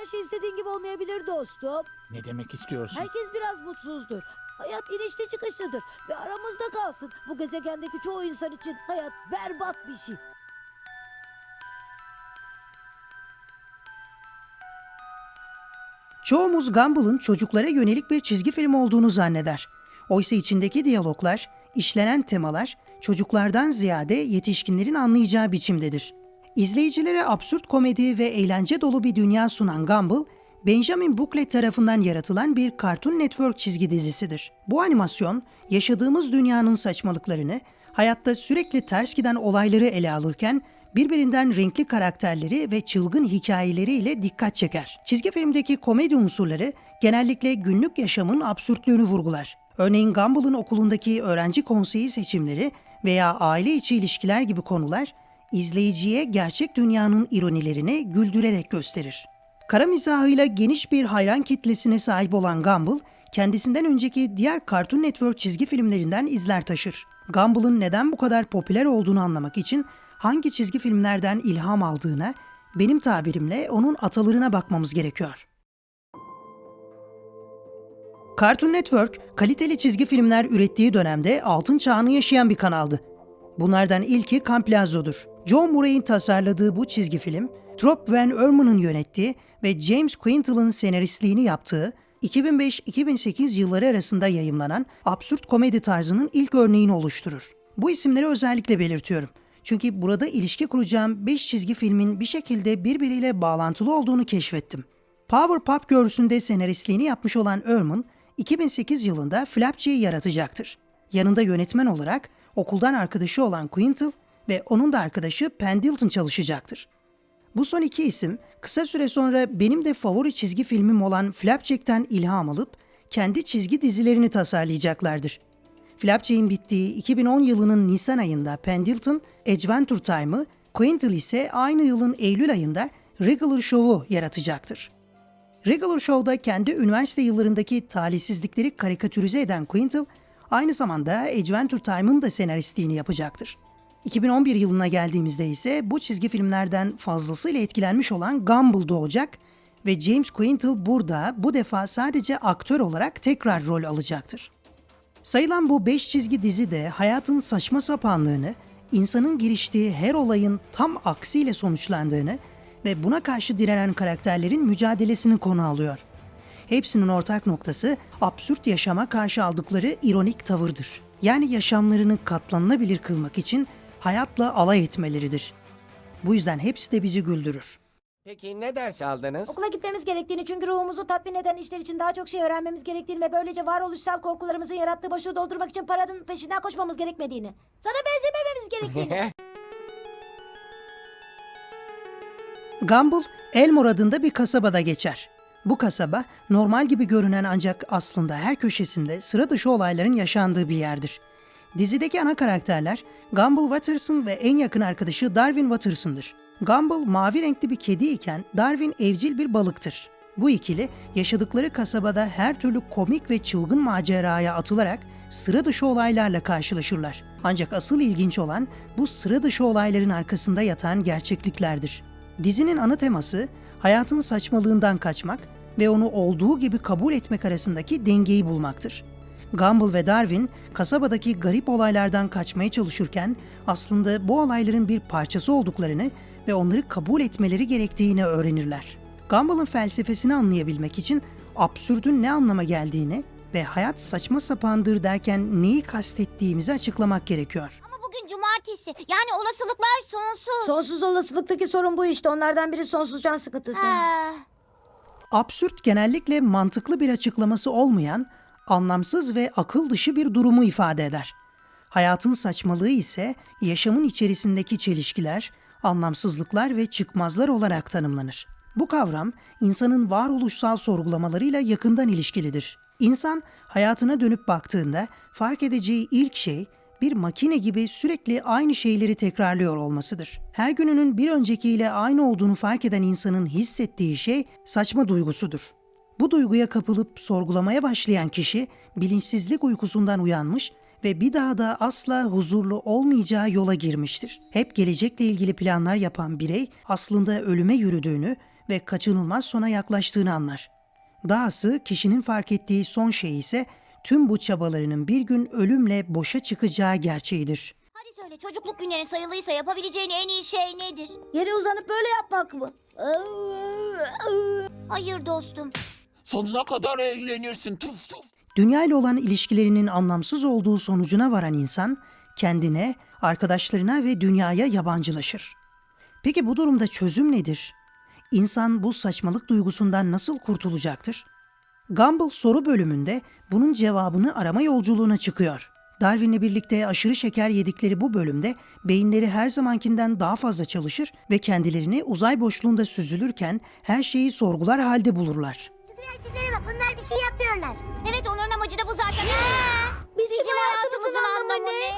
her şey istediğin gibi olmayabilir dostum. Ne demek istiyorsun? Herkes biraz mutsuzdur. Hayat inişli çıkışlıdır ve aramızda kalsın. Bu gezegendeki çoğu insan için hayat berbat bir şey. Çoğumuz Gumball'ın çocuklara yönelik bir çizgi film olduğunu zanneder. Oysa içindeki diyaloglar, işlenen temalar çocuklardan ziyade yetişkinlerin anlayacağı biçimdedir. İzleyicilere absürt komedi ve eğlence dolu bir dünya sunan Gumball, Benjamin Buckley tarafından yaratılan bir Cartoon Network çizgi dizisidir. Bu animasyon, yaşadığımız dünyanın saçmalıklarını, hayatta sürekli ters giden olayları ele alırken birbirinden renkli karakterleri ve çılgın hikayeleriyle dikkat çeker. Çizgi filmdeki komedi unsurları genellikle günlük yaşamın absürtlüğünü vurgular. Örneğin Gumball'ın okulundaki öğrenci konseyi seçimleri veya aile içi ilişkiler gibi konular izleyiciye gerçek dünyanın ironilerini güldürerek gösterir. Kara mizahıyla geniş bir hayran kitlesine sahip olan Gumball, kendisinden önceki diğer Cartoon Network çizgi filmlerinden izler taşır. Gumball'ın neden bu kadar popüler olduğunu anlamak için hangi çizgi filmlerden ilham aldığına, benim tabirimle onun atalarına bakmamız gerekiyor. Cartoon Network, kaliteli çizgi filmler ürettiği dönemde altın çağını yaşayan bir kanaldı. Bunlardan ilki Camp Lazzo'dur. John Murray'in tasarladığı bu çizgi film, Trop Van Orman'ın yönettiği ve James Quintal'ın senaristliğini yaptığı 2005-2008 yılları arasında yayımlanan absürt komedi tarzının ilk örneğini oluşturur. Bu isimleri özellikle belirtiyorum. Çünkü burada ilişki kuracağım 5 çizgi filmin bir şekilde birbiriyle bağlantılı olduğunu keşfettim. Powerpuff Girls'ünde senaristliğini yapmış olan Erman, 2008 yılında Flapjay'i yaratacaktır. Yanında yönetmen olarak okuldan arkadaşı olan Quintal ve onun da arkadaşı Pendleton çalışacaktır. Bu son iki isim kısa süre sonra benim de favori çizgi filmim olan Flapjack'ten ilham alıp kendi çizgi dizilerini tasarlayacaklardır. Flapjack'in bittiği 2010 yılının Nisan ayında Pendleton Adventure Time'ı, Quintal ise aynı yılın Eylül ayında Regular Show'u yaratacaktır. Regular Show'da kendi üniversite yıllarındaki talihsizlikleri karikatürize eden Quintal, aynı zamanda Adventure Time'ın da senaristliğini yapacaktır. 2011 yılına geldiğimizde ise bu çizgi filmlerden fazlasıyla etkilenmiş olan Gumball doğacak ve James Quintal burada bu defa sadece aktör olarak tekrar rol alacaktır. Sayılan bu 5 çizgi dizi de hayatın saçma sapanlığını, insanın giriştiği her olayın tam aksiyle sonuçlandığını ve buna karşı direnen karakterlerin mücadelesini konu alıyor. Hepsinin ortak noktası absürt yaşama karşı aldıkları ironik tavırdır. Yani yaşamlarını katlanılabilir kılmak için hayatla alay etmeleridir. Bu yüzden hepsi de bizi güldürür. Peki ne ders aldınız? Okula gitmemiz gerektiğini çünkü ruhumuzu tatmin eden işler için daha çok şey öğrenmemiz gerektiğini ve böylece varoluşsal korkularımızın yarattığı boşluğu doldurmak için paranın peşinden koşmamız gerekmediğini. Sana benzemememiz gerektiğini. Gumball, Elmore adında bir kasabada geçer. Bu kasaba normal gibi görünen ancak aslında her köşesinde sıra dışı olayların yaşandığı bir yerdir. Dizideki ana karakterler Gumball Watterson ve en yakın arkadaşı Darwin Watterson'dır. Gumball mavi renkli bir kedi iken Darwin evcil bir balıktır. Bu ikili yaşadıkları kasabada her türlü komik ve çılgın maceraya atılarak sıra dışı olaylarla karşılaşırlar. Ancak asıl ilginç olan bu sıra dışı olayların arkasında yatan gerçekliklerdir. Dizinin ana teması hayatın saçmalığından kaçmak ve onu olduğu gibi kabul etmek arasındaki dengeyi bulmaktır. Gumball ve Darwin kasabadaki garip olaylardan kaçmaya çalışırken aslında bu olayların bir parçası olduklarını ve onları kabul etmeleri gerektiğini öğrenirler. Gumball'ın felsefesini anlayabilmek için absürdün ne anlama geldiğini ve hayat saçma sapandır derken neyi kastettiğimizi açıklamak gerekiyor. Ama bugün cumartesi. Yani olasılıklar sonsuz. Sonsuz olasılıktaki sorun bu işte. Onlardan biri sonsuz can sıkıntısı. Ah, Absürt genellikle mantıklı bir açıklaması olmayan, anlamsız ve akıl dışı bir durumu ifade eder. Hayatın saçmalığı ise yaşamın içerisindeki çelişkiler, anlamsızlıklar ve çıkmazlar olarak tanımlanır. Bu kavram insanın varoluşsal sorgulamalarıyla yakından ilişkilidir. İnsan hayatına dönüp baktığında fark edeceği ilk şey bir makine gibi sürekli aynı şeyleri tekrarlıyor olmasıdır. Her gününün bir öncekiyle aynı olduğunu fark eden insanın hissettiği şey saçma duygusudur. Bu duyguya kapılıp sorgulamaya başlayan kişi bilinçsizlik uykusundan uyanmış ve bir daha da asla huzurlu olmayacağı yola girmiştir. Hep gelecekle ilgili planlar yapan birey aslında ölüme yürüdüğünü ve kaçınılmaz sona yaklaştığını anlar. Dahası kişinin fark ettiği son şey ise tüm bu çabalarının bir gün ölümle boşa çıkacağı gerçeğidir. Hadi söyle çocukluk günlerin sayılıysa yapabileceğin en iyi şey nedir? Yere uzanıp böyle yapmak mı? Hayır dostum. Sonuna kadar eğlenirsin. Tuf tuf. Dünya ile olan ilişkilerinin anlamsız olduğu sonucuna varan insan kendine, arkadaşlarına ve dünyaya yabancılaşır. Peki bu durumda çözüm nedir? İnsan bu saçmalık duygusundan nasıl kurtulacaktır? Gumball soru bölümünde bunun cevabını arama yolculuğuna çıkıyor. Darwin'le birlikte aşırı şeker yedikleri bu bölümde beyinleri her zamankinden daha fazla çalışır ve kendilerini uzay boşluğunda süzülürken her şeyi sorgular halde bulurlar. Bunlar bir şey yapıyorlar. Evet onların amacı da bu zaten. Aa, Bizim, hayatımızın anlamı ne?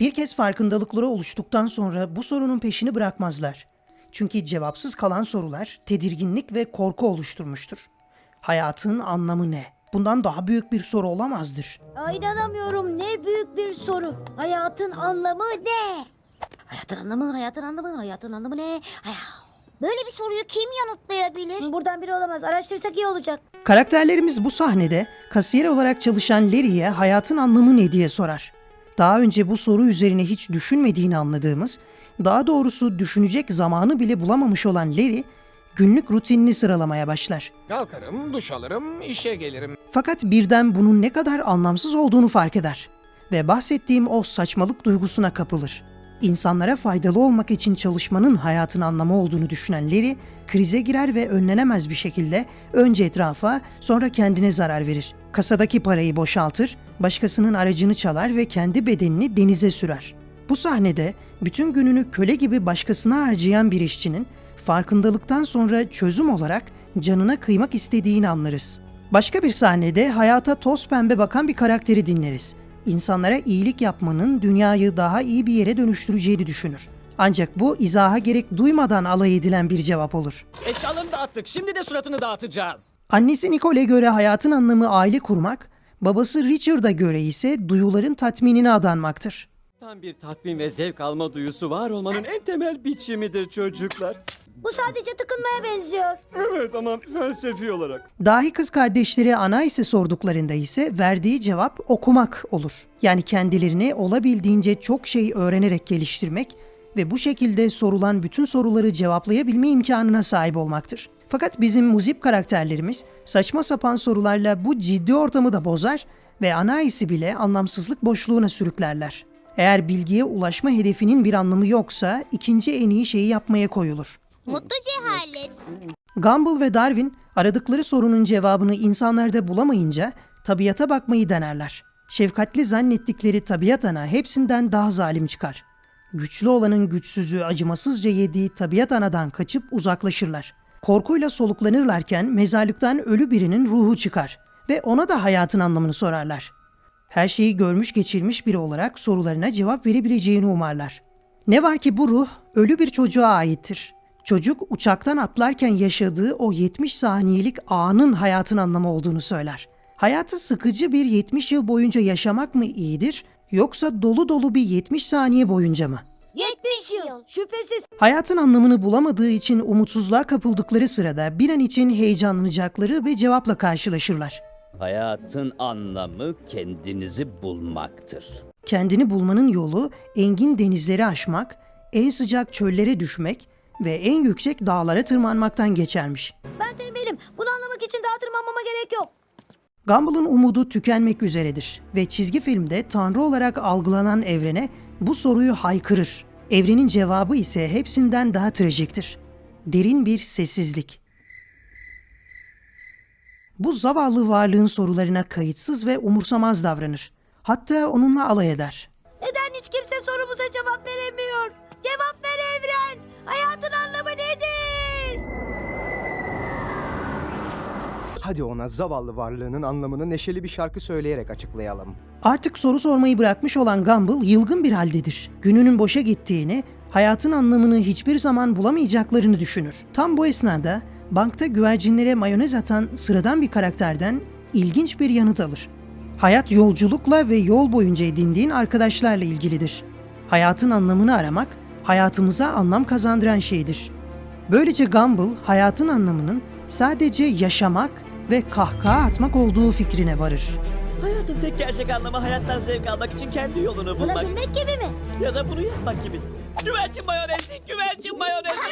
Bir kez farkındalıkları oluştuktan sonra bu sorunun peşini bırakmazlar. Çünkü cevapsız kalan sorular tedirginlik ve korku oluşturmuştur. Hayatın anlamı ne? Bundan daha büyük bir soru olamazdır. Ay inanamıyorum ne büyük bir soru. Hayatın anlamı ne? Hayatın anlamı, hayatın anlamı, hayatın anlamı ne? Hay- Böyle bir soruyu kim yanıtlayabilir? Buradan biri olamaz. Araştırsak iyi olacak. Karakterlerimiz bu sahnede kasiyer olarak çalışan Larry'e hayatın anlamı ne diye sorar. Daha önce bu soru üzerine hiç düşünmediğini anladığımız, daha doğrusu düşünecek zamanı bile bulamamış olan Larry, günlük rutinini sıralamaya başlar. Kalkarım, duş alırım, işe gelirim. Fakat birden bunun ne kadar anlamsız olduğunu fark eder ve bahsettiğim o saçmalık duygusuna kapılır. İnsanlara faydalı olmak için çalışmanın hayatın anlamı olduğunu düşünen Larry, krize girer ve önlenemez bir şekilde önce etrafa sonra kendine zarar verir. Kasadaki parayı boşaltır, başkasının aracını çalar ve kendi bedenini denize sürer. Bu sahnede bütün gününü köle gibi başkasına harcayan bir işçinin farkındalıktan sonra çözüm olarak canına kıymak istediğini anlarız. Başka bir sahnede hayata toz pembe bakan bir karakteri dinleriz. İnsanlara iyilik yapmanın dünyayı daha iyi bir yere dönüştüreceğini düşünür. Ancak bu izaha gerek duymadan alay edilen bir cevap olur. Eşyalarını dağıttık. Şimdi de suratını dağıtacağız. Annesi Nicole'e göre hayatın anlamı aile kurmak, babası Richard'a göre ise duyuların tatminine adanmaktır. Tam bir tatmin ve zevk alma duyusu var olmanın en temel biçimidir çocuklar. Bu sadece tıkınmaya benziyor. Evet ama felsefi olarak. Dahi kız kardeşleri Anais'e sorduklarında ise verdiği cevap okumak olur. Yani kendilerini olabildiğince çok şey öğrenerek geliştirmek ve bu şekilde sorulan bütün soruları cevaplayabilme imkanına sahip olmaktır. Fakat bizim muzip karakterlerimiz saçma sapan sorularla bu ciddi ortamı da bozar ve Anais'i bile anlamsızlık boşluğuna sürüklerler. Eğer bilgiye ulaşma hedefinin bir anlamı yoksa ikinci en iyi şeyi yapmaya koyulur. Mutlu cehalet. Gumball ve Darwin aradıkları sorunun cevabını insanlarda bulamayınca tabiata bakmayı denerler. Şefkatli zannettikleri tabiat ana hepsinden daha zalim çıkar. Güçlü olanın güçsüzü acımasızca yediği tabiat anadan kaçıp uzaklaşırlar. Korkuyla soluklanırlarken mezarlıktan ölü birinin ruhu çıkar ve ona da hayatın anlamını sorarlar. Her şeyi görmüş geçirmiş biri olarak sorularına cevap verebileceğini umarlar. Ne var ki bu ruh ölü bir çocuğa aittir. Çocuk uçaktan atlarken yaşadığı o 70 saniyelik anın hayatın anlamı olduğunu söyler. Hayatı sıkıcı bir 70 yıl boyunca yaşamak mı iyidir yoksa dolu dolu bir 70 saniye boyunca mı? 70 yıl. Şüphesiz. Hayatın anlamını bulamadığı için umutsuzluğa kapıldıkları sırada bir an için heyecanlanacakları ve cevapla karşılaşırlar. Hayatın anlamı kendinizi bulmaktır. Kendini bulmanın yolu engin denizleri aşmak, en sıcak çöllere düşmek ve en yüksek dağlara tırmanmaktan geçermiş. Ben tembelim. Bunu anlamak için daha tırmanmama gerek yok. Gumball'ın umudu tükenmek üzeredir ve çizgi filmde tanrı olarak algılanan evrene bu soruyu haykırır. Evrenin cevabı ise hepsinden daha trajiktir. Derin bir sessizlik. Bu zavallı varlığın sorularına kayıtsız ve umursamaz davranır. Hatta onunla alay eder. Neden hiç kimse sorumuza cevap veremiyor? Cevap ver evren. Hayatın anlamı nedir? Hadi ona zavallı varlığının anlamını neşeli bir şarkı söyleyerek açıklayalım. Artık soru sormayı bırakmış olan Gumball yılgın bir haldedir. Gününün boşa gittiğini, hayatın anlamını hiçbir zaman bulamayacaklarını düşünür. Tam bu esnada bankta güvercinlere mayonez atan sıradan bir karakterden ilginç bir yanıt alır. Hayat yolculukla ve yol boyunca edindiğin arkadaşlarla ilgilidir. Hayatın anlamını aramak, hayatımıza anlam kazandıran şeydir. Böylece Gumball hayatın anlamının sadece yaşamak ve kahkaha atmak olduğu fikrine varır. Hayatın tek gerçek anlamı hayattan zevk almak için kendi yolunu Buna bulmak. gülmek gibi mi? Ya da bunu yapmak gibi. Güvercin mayonezi, güvercin mayonezi.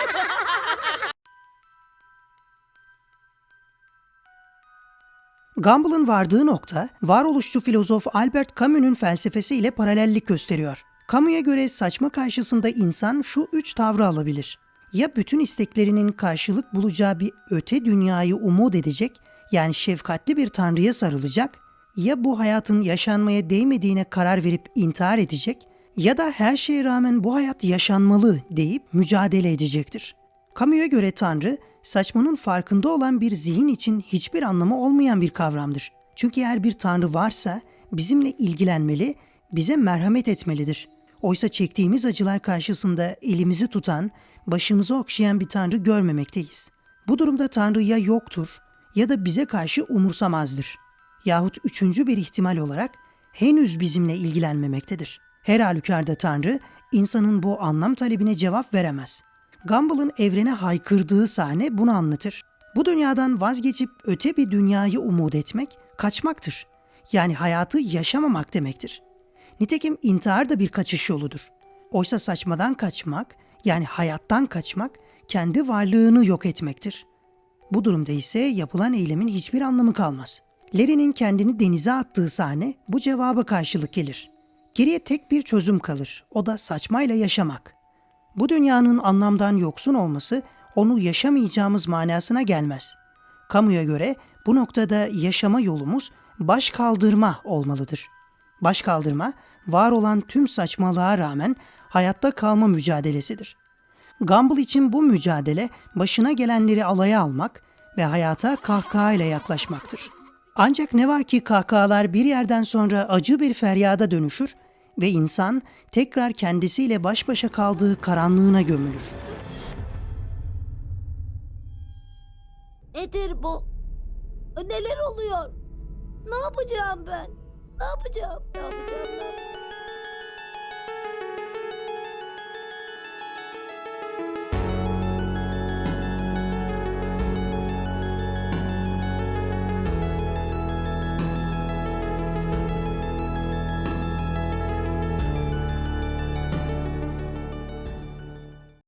Gumball'ın vardığı nokta, varoluşçu filozof Albert Camus'un felsefesiyle paralellik gösteriyor. Camus'a göre saçma karşısında insan şu üç tavrı alabilir. Ya bütün isteklerinin karşılık bulacağı bir öte dünyayı umut edecek, yani şefkatli bir tanrıya sarılacak, ya bu hayatın yaşanmaya değmediğine karar verip intihar edecek, ya da her şeye rağmen bu hayat yaşanmalı deyip mücadele edecektir. Camus'a göre Tanrı, saçmanın farkında olan bir zihin için hiçbir anlamı olmayan bir kavramdır. Çünkü eğer bir Tanrı varsa bizimle ilgilenmeli, bize merhamet etmelidir. Oysa çektiğimiz acılar karşısında elimizi tutan, başımızı okşayan bir Tanrı görmemekteyiz. Bu durumda Tanrı ya yoktur ya da bize karşı umursamazdır. Yahut üçüncü bir ihtimal olarak henüz bizimle ilgilenmemektedir. Her halükarda Tanrı, insanın bu anlam talebine cevap veremez. Gumball'ın evrene haykırdığı sahne bunu anlatır. Bu dünyadan vazgeçip öte bir dünyayı umut etmek kaçmaktır. Yani hayatı yaşamamak demektir. Nitekim intihar da bir kaçış yoludur. Oysa saçmadan kaçmak, yani hayattan kaçmak, kendi varlığını yok etmektir. Bu durumda ise yapılan eylemin hiçbir anlamı kalmaz. Larry'nin kendini denize attığı sahne bu cevaba karşılık gelir. Geriye tek bir çözüm kalır, o da saçmayla yaşamak. Bu dünyanın anlamdan yoksun olması onu yaşamayacağımız manasına gelmez. Kamuya göre bu noktada yaşama yolumuz baş kaldırma olmalıdır. Baş kaldırma, var olan tüm saçmalığa rağmen hayatta kalma mücadelesidir. Gumball için bu mücadele başına gelenleri alaya almak ve hayata kahkahayla yaklaşmaktır. Ancak ne var ki kahkahalar bir yerden sonra acı bir feryada dönüşür ve insan tekrar kendisiyle baş başa kaldığı karanlığına gömülür. Nedir bu? Neler oluyor? Ne yapacağım ben? Ne yapacağım? Ne yapacağım? Ne yapacağım?